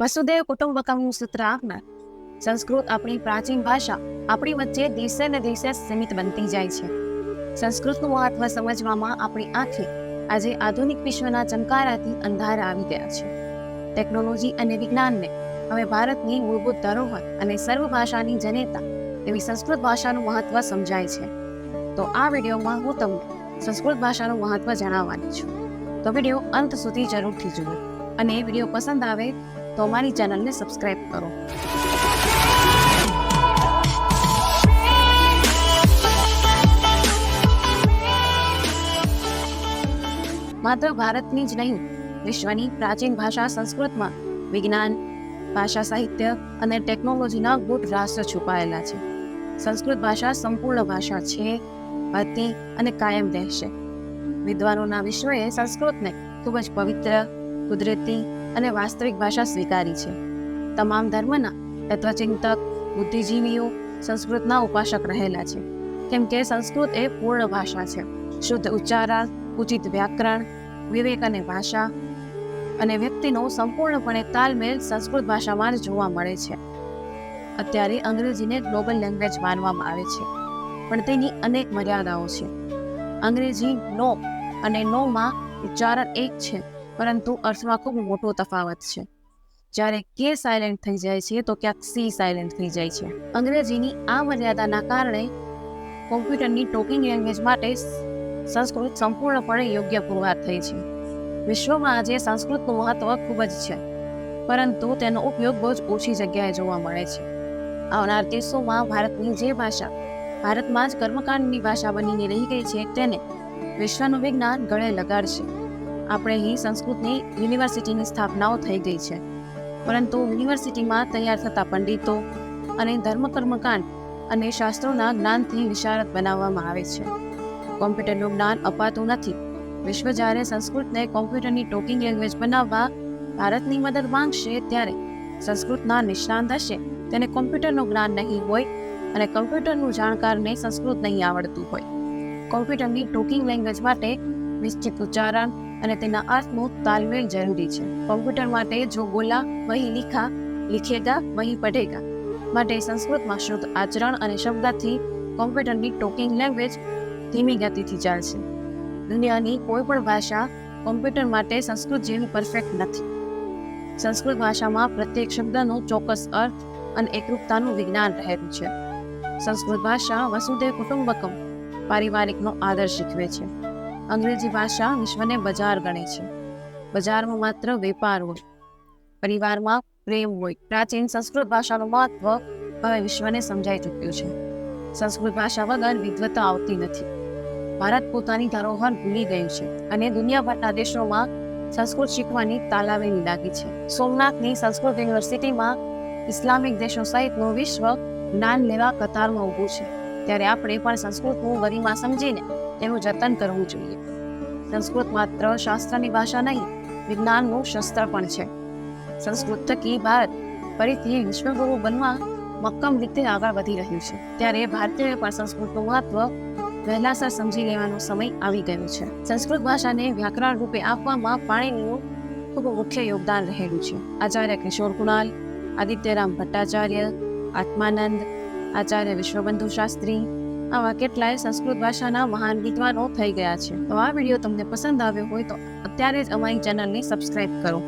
વસુદેવ કુટુંબકમનું સૂત્ર આપનાર. સંસ્કૃત આપણી પ્રાચીન ભાષા આપણી વચ્ચે દિવસે ને દિવસે સીમિત બનતી જાય છે. સંસ્કૃતનું મહત્વ સમજવામાં આપણી આંખે આજે આધુનિક વિશ્વના ચમકારાથી અંધારા આવી ગયા છે. ટેકનોલોજી અને વિજ્ઞાનને હવે ભારતની મૂળભૂત ધરોહર અને સર્વ ભાષાની જનેતા એવી સંસ્કૃત ભાષાનું મહત્વ સમજાય છે. તો આ વિડીયોમાં હું તમને સંસ્કૃત ભાષાનું મહત્વ જણાવવાની છું. તો વીડિયો અંત સુધી જરૂરથી જુઓ અને વીડિયો પસંદ આવે તો અમારી ચેનલને સબસ્ક્રાઈબ કરો. માત્ર ભારતની જ નહીં, વિશ્વની પ્રાચીન ભાષા સંસ્કૃતમાં વિજ્ઞાન, ભાષા સાહિત્ય અને ટેકનોલોજીના ગુટ રાષ્ટ્ર છુપાયેલા છે. સંસ્કૃત ભાષા સંપૂર્ણ ભાષા છે હતી અને કાયમ રહેશે. વિદ્વાનોના વિશ્વએ સંસ્કૃતને ખૂબ જ પવિત્ર, કુદરતી અને વાસ્તવિક ભાષા સ્વીકારી છે. તમામ ધર્મના તત્વચિંતક, બુદ્ધિજીવીઓ, સંસ્કૃતના ઉપાસક રહેલા છે. કેમ કે સંસ્કૃત એ પૂર્ણ ભાષા છે. શુદ્ધ ઉચ્ચારણ, ઉચિત વ્યાકરણ, વિવેક અને ભાષા અને વ્યક્તિનો સંપૂર્ણપણે તાલમેલ સંસ્કૃત ભાષામાં જ જોવા મળે છે. અત્યારે અંગ્રેજીને ગ્લોબલ લેંગ્વેજ માનવામાં આવે છે. પણ તેની અનેક મર્યાદાઓ છે. અંગ્રેજી નો અને નોમાં ઉચ્ચારણ એક છે. પરંતુ અર્થમાં ખૂબ મોટો તફાવત છે. જ્યારે કે સાયલેન્ટ થઈ જાય છે, તો ક્યાંક સી સાયલેન્ટ થઈ જાય છે. અંગ્રેજીની આ મર્યાદાના કારણે કોમ્પ્યુટરની ટોકિંગ લેંગ્વેજ માટે સંસ્કૃત સંપૂર્ણપણે યોગ્ય પુરવાર થઈ છે. વિશ્વમાં આજે સંસ્કૃતનું મહત્વ ખૂબ જ છે, પરંતુ તેનો ઉપયોગ બહુ જ ઓછી જગ્યાએ જોવા મળે છે. આવનાર દિવસોમાં ભારતની જે ભાષા, ભારતમાં જ કર્મકાંડની ભાષા બનીને રહી ગઈ છે, તેને વિશ્વનું વિજ્ઞાન ગળે લગાડશે. આપણે અહીં સંસ્કૃતની યુનિવર્સિટીની સ્થાપનાઓ થઈ ગઈ છે. પરંતુ યુનિવર્સિટીમાં તૈયાર થતા પંડિતો અને ધર્મ કર્મકાંડ અને શાસ્ત્રોના જ્ઞાનથી વિશારદ બનાવવામાં આવે છે. કોમ્પ્યુટરનું જ્ઞાન અપાતું નથી. વિશ્વ જ્યારે સંસ્કૃતને કોમ્પ્યુટરની ટોકિંગ લેંગ્વેજ બનાવવા ભારતની મદદ માંગશે ત્યારે સંસ્કૃતના નિષ્ણાંત હશે. તેને કોમ્પ્યુટરનું જ્ઞાન નહીં હોય અને કોમ્પ્યુટરનું જાણકારને સંસ્કૃત નહીં આવડતું હોય. કોમ્પ્યુટરની ટોકિંગ લેંગ્વેજ માટે નિશ્ચિત ઉચ્ચારણ અને તેના અર્થનું તાલમેલ જરૂરી છે. કોમ્પ્યુટર માટે જો બોલા, વહી લિખા, લિખેગા, વહી પઢેગા માટે સંસ્કૃતમાં શુદ્ધ આચરણ અને શબ્દથી કોમ્પ્યુટરની ટોકિંગ લેંગ્વેજ ધીમી ગતિથી ચાલશે દુનિયાની કોઈ પણ ભાષા કોમ્પ્યુટર માટે સંસ્કૃત જેવી પરફેક્ટ નથી. સંસ્કૃત ભાષામાં પ્રત્યેક શબ્દનો ચોક્કસ અર્થ અને એકરૂપતાનું વિજ્ઞાન રહેલું છે. સંસ્કૃત ભાષા વસુદેવ કુટુંબકમ પારિવારિકનો આદર શીખવે છે. અંગ્રેજી ભાષા વિશ્વને બજાર ગણે છે. બજારમાં માત્ર વેપાર હોય, પરિવારમાં પ્રેમ હોય. પ્રાચીન સંસ્કૃત ભાષાનું મહત્વ હવે વિશ્વને સમજાઈ ચૂક્યું છે. સંસ્કૃત ભાષા વગર વિદ્વતા આવતી નથી. ભારત પોતાની ધરોહર ભૂલી ગયું છે અને દુનિયાભરના દેશોમાં સંસ્કૃત શીખવાની તાલાવેલી લાગી છે. સોમનાથની સંસ્કૃત યુનિવર્સિટીમાં ઇસ્લામિક દેશો સહિતનું વિશ્વ જ્ઞાન લેવા કતારમાં ઊભું છે. ત્યારે આપણે પણ સંસ્કૃતનું ગરિમા સમજીને તેનું જતન કરવું જોઈએ. સંસ્કૃત માત્ર શાસ્ત્રની ભાષા નહીં, વિજ્ઞાનનું શસ્ત્ર પણ છે. સંસ્કૃત થકી ભારત ફરીથી વિશ્વગુરુ બનવા મક્કમ રીતે આગળ વધી રહ્યું છે. ત્યારે ભારતીય પણ સંસ્કૃતનું મહત્વ વહેલાસર સમજી લેવાનો સમય આવી ગયો છે. સંસ્કૃત ભાષાને વ્યાકરણ રૂપે આપવામાં પાણીનું ખૂબ મુખ્ય યોગદાન રહેલું છે. આચાર્ય કિશોર કુણાલ, આદિત્યરામ ભટ્ટાચાર્ય, આત્માનંદ આચાર્ય વિશ્વબંધુ શાસ્ત્રી, આવા કેટલાય સંસ્કૃત ભાષાના મહાન વિદ્વાનો થઈ ગયા છે. તો આ વીડિયો તમને પસંદ આવ્યો હોય તો અત્યારે જ અમારી ચેનલને સબસ્ક્રાઇબ કરો.